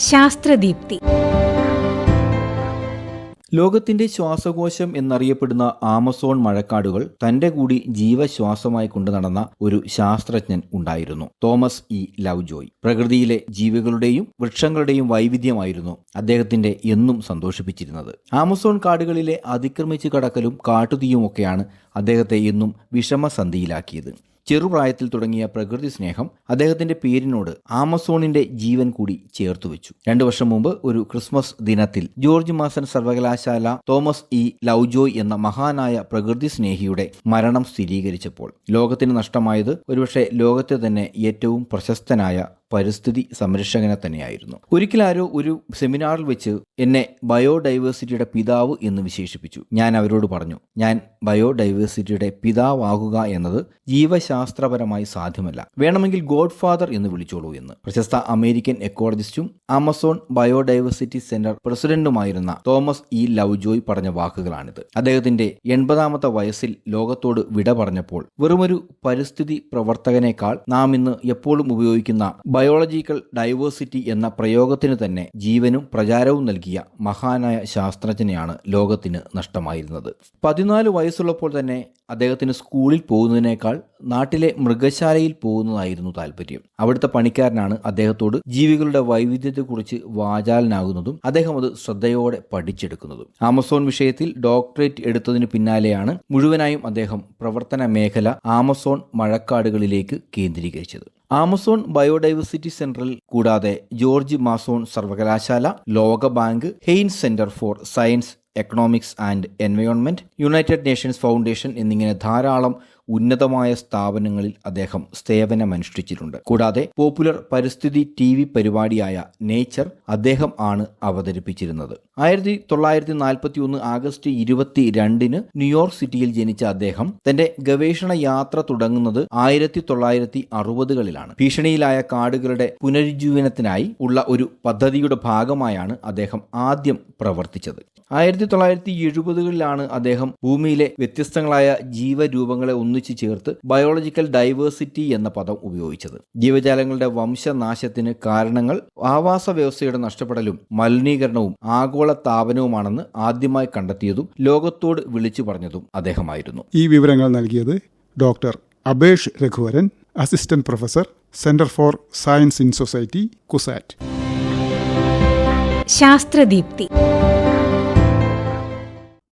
ശാസ്ത്രദീപ്തി. ലോകത്തിന്റെ ശ്വാസകോശം എന്നറിയപ്പെടുന്ന ആമസോൺ മഴക്കാടുകൾ തന്റെ കൂടി ജീവശ്വാസമായി കൊണ്ടു നടന്ന ഒരു ശാസ്ത്രജ്ഞൻ ഉണ്ടായിരുന്നു. Thomas E. ലവ്ജോയ്. പ്രകൃതിയിലെ ജീവികളുടെയും വൃക്ഷങ്ങളുടെയും വൈവിധ്യമായിരുന്നു അദ്ദേഹത്തിന്റെ എന്നും സന്തോഷിപ്പിച്ചിരുന്നത്. ആമസോൺ കാടുകളിലെ അതിക്രമിച്ചു കടക്കലും കാട്ടുതീയുമൊക്കെയാണ് അദ്ദേഹത്തെ എന്നും വിഷമസന്ധിയിലാക്കിയത്. ചെറുപ്രായത്തിൽ തുടങ്ങിയ പ്രകൃതി സ്നേഹം അദ്ദേഹത്തിന്റെ പേരിനോട് ആമസോണിന്റെ ജീവൻ കൂടി ചേർത്തു വെച്ചു. രണ്ടു വർഷം മുമ്പ് ഒരു ക്രിസ്മസ് ദിനത്തിൽ ജോർജ് മാസൻ സർവകലാശാല തോമസ് ഇ. ലൗജോയ് എന്ന മഹാനായ പ്രകൃതി സ്നേഹിയുടെ മരണം സ്ഥിരീകരിച്ചപ്പോൾ. ലോകത്തിന് നഷ്ടമായത് ഒരുപക്ഷെ ലോകത്തെ തന്നെ ഏറ്റവും പ്രശസ്തനായ പരിസ്ഥിതി സംരക്ഷകനെ തന്നെയായിരുന്നു. ഒരിക്കൽ ആരോ ഒരു സെമിനാറിൽ വെച്ച് എന്നെ ബയോഡൈവേഴ്സിറ്റിയുടെ പിതാവ് എന്ന് വിശേഷിപ്പിച്ചു. ഞാൻ അവരോട് പറഞ്ഞു ഞാൻ ബയോഡൈവേഴ്സിറ്റിയുടെ പിതാവാകുക എന്നത് ജീവശാസ്ത്രപരമായി സാധ്യമല്ല. വേണമെങ്കിൽ ഗോഡ് ഫാദർ എന്ന് വിളിച്ചോളൂ എന്ന്. പ്രശസ്ത അമേരിക്കൻ എക്കോളജിസ്റ്റും ആമസോൺ ബയോഡൈവേഴ്സിറ്റി സെന്റർ പ്രസിഡന്റുമായിരുന്ന തോമസ് ഇ. ലൗജോയ് പറഞ്ഞ വാക്കുകളാണിത്. അദ്ദേഹത്തിന്റെ എൺപതാമത്തെ വയസ്സിൽ ലോകത്തോട് വിട പറഞ്ഞപ്പോൾ വെറുമൊരു പരിസ്ഥിതി പ്രവർത്തകനേക്കാൾ നാം ഇന്ന് എപ്പോഴും ഉപയോഗിക്കുന്ന ബയോളജിക്കൽ ഡൈവേഴ്സിറ്റി എന്ന പ്രയോഗത്തിന് തന്നെ ജീവനും പ്രചാരവും നൽകിയ മഹാനായ ശാസ്ത്രജ്ഞനെയാണ് ലോകത്തിന് നഷ്ടമായിരുന്നത്. പതിനാല് വയസ്സുള്ളപ്പോൾ തന്നെ അദ്ദേഹത്തിന് സ്കൂളിൽ പോകുന്നതിനേക്കാൾ നാട്ടിലെ മൃഗശാലയിൽ പോകുന്നതായിരുന്നു താല്പര്യം അവിടുത്തെ പണിക്കാരനാണ് അദ്ദേഹത്തോട് ജീവികളുടെ വൈവിധ്യത്തെക്കുറിച്ച് വാചാലനാകുന്നതും അദ്ദേഹം അത് ശ്രദ്ധയോടെ പഠിച്ചെടുക്കുന്നതും. ആമസോൺ വിഷയത്തിൽ ഡോക്ടറേറ്റ് എടുത്തതിന് പിന്നാലെയാണ് മുഴുവനായും അദ്ദേഹം പ്രവർത്തന മേഖല ആമസോൺ മഴക്കാടുകളിലേക്ക് കേന്ദ്രീകരിച്ചത്. ആമസോൺ ബയോഡൈവേഴ്സിറ്റി സെന്ററിൽ കൂടാതെ ജോർജ് മാസോൺ സർവകലാശാല ലോകബാങ്ക് Heinz centre for science economics and environment United Nations foundation എന്നിങ്ങനെ ധാരാളം ഉന്നതമായ സ്ഥാപനങ്ങളിൽ അദ്ദേഹം സേവനമനുഷ്ഠിച്ചിട്ടുണ്ട്. കൂടാതെ പോപ്പുലർ പരിസ്ഥിതി ടി വി പരിപാടിയായ നേച്ചർ അദ്ദേഹം ആണ് അവതരിപ്പിച്ചിരുന്നത്. ആയിരത്തി തൊള്ളായിരത്തി നാൽപ്പത്തി ഒന്ന് ആഗസ്റ്റ് ഇരുപത്തി രണ്ടിന് ന്യൂയോർക്ക് സിറ്റിയിൽ ജനിച്ച അദ്ദേഹം തന്റെ ഗവേഷണ യാത്ര തുടങ്ങുന്നത് ആയിരത്തി തൊള്ളായിരത്തി അറുപതുകളിലാണ് ഭീഷണിയിലായ കാടുകളുടെ പുനരുജ്ജീവനത്തിനായി ഉള്ള ഒരു പദ്ധതിയുടെ ഭാഗമായാണ് അദ്ദേഹം ആദ്യം പ്രവർത്തിച്ചത്. ആയിരത്തി തൊള്ളായിരത്തി എഴുപതുകളിലാണ് അദ്ദേഹം ഭൂമിയിലെ വ്യത്യസ്തങ്ങളായ ജീവരൂപങ്ങളെ ഒന്നിച്ചു ചേർത്ത് ബയോളജിക്കൽ ഡൈവേഴ്സിറ്റി എന്ന പദം ഉപയോഗിച്ചത്. ജീവജാലങ്ങളുടെ വംശനാശത്തിന് കാരണങ്ങൾ ആവാസ വ്യവസ്ഥയുടെ നഷ്ടപ്പെടലും മലിനീകരണവും ആഗോള താപനവുമാണെന്ന് ആദ്യമായി കണ്ടെത്തിയതും ലോകത്തോട് വിളിച്ചു പറഞ്ഞതും അദ്ദേഹമായിരുന്നു. ഈ വിവരങ്ങൾ നൽകിയത് doctor Abesh Raghuvaran assistant professor centre for science in society CUSAT. ശാസ്ത്രദീപ്തി.